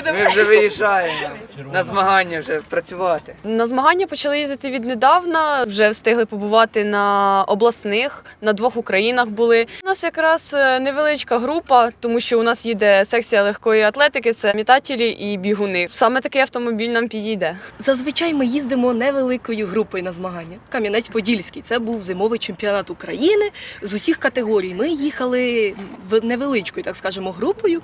їдемо. Ми вже виїжджаємо на змагання вже працювати. На змагання почали їздити віднедавна. Вже встигли побувати на обласних, на двох Українах були. У нас якраз е, невеличка група, тому що у нас їде секція легкої атлетики, це мітателі і бігуни. Саме такий автомобіль нам підійде. Зазвичай ми їздимо невеликою групою на змагання. Кам'янець-Подільський це був зимовий чемпіонат України з усіх категорій. Ми їхали в невеличкою, так скажемо, групою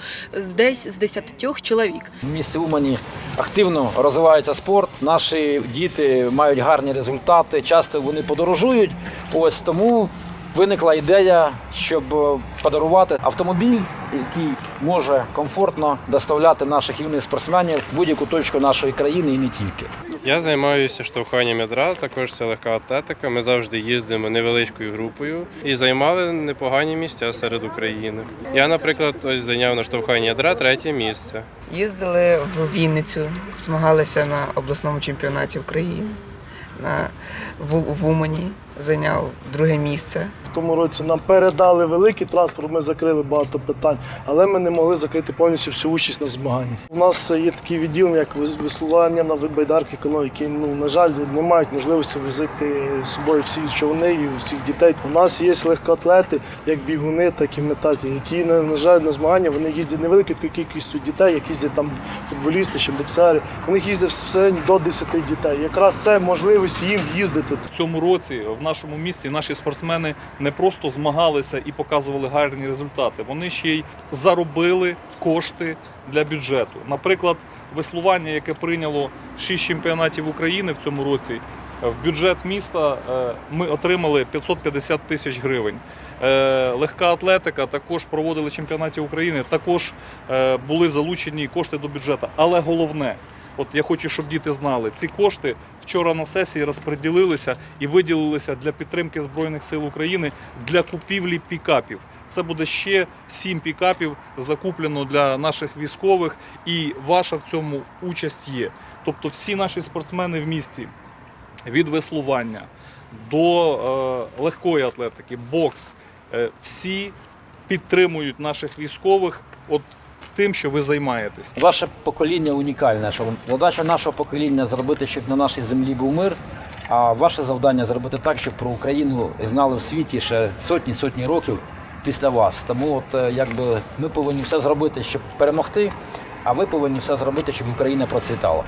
десь з 10 чоловік. В місті Умані активно розвивається спорт. Наші діти мають гарні результати. Часто вони подорожують. Ось тому виникла ідея, щоб е, подарувати автомобіль, який може комфортно доставляти наших юних спортсменів в будь-яку точку нашої країни і не тільки. Я займаюся штовханням ядра, також це легка атлетика. Ми завжди їздимо невеличкою групою і займали непогані місця серед України. Я, наприклад, ось зайняв на штовханні ядра третє місце. Їздили в Вінницю, змагалися на обласному чемпіонаті України. На, в, в Умані зайняв друге місце. Тому році нам передали великий транспорт, ми закрили багато питань, але ми не могли закрити повністю всю участь на змаганнях. У нас є такі відділення, як вес- веслування на байдарки кано, які ну на жаль не мають можливості возити з собою всі човни і всіх дітей. У нас є легкоатлети, як бігуни, так і метателі, які на, жаль на змагання вони їздять невеликою кількістю дітей, як їздять там футболісти чи боксери. У них їздять в середньому до 10 дітей. Якраз це можливість їм їздити В цьому році в нашому місті наші спортсмени не просто змагалися і показували гарні результати, вони ще й заробили кошти для бюджету. Наприклад, веслування, яке прийняло 6 чемпіонатів України в цьому році, в бюджет міста е, ми отримали 550 тисяч гривень. Е, Легка атлетика також проводили чемпіонаті України, також е, були залучені кошти до бюджету. Але головне, От я хочу, щоб діти знали, ці кошти вчора на сесії розподілилися і виділилися для підтримки Збройних сил України для купівлі пікапів. Це буде ще сім пікапів закуплено для наших військових, і ваша в цьому участь є. Тобто, всі наші спортсмени в місті від веслування до е, легкої атлетики, бокс, е, всі підтримують наших військових. От тим, що ви займаєтесь. Ваше покоління унікальне. Що задача нашого покоління зробити, щоб на нашій землі був мир. А ваше завдання зробити так, щоб про Україну знали в світі ще сотні сотні років після вас. Тому от е, якби ми повинні все зробити, щоб перемогти, а ви повинні все зробити, щоб Україна процвітала.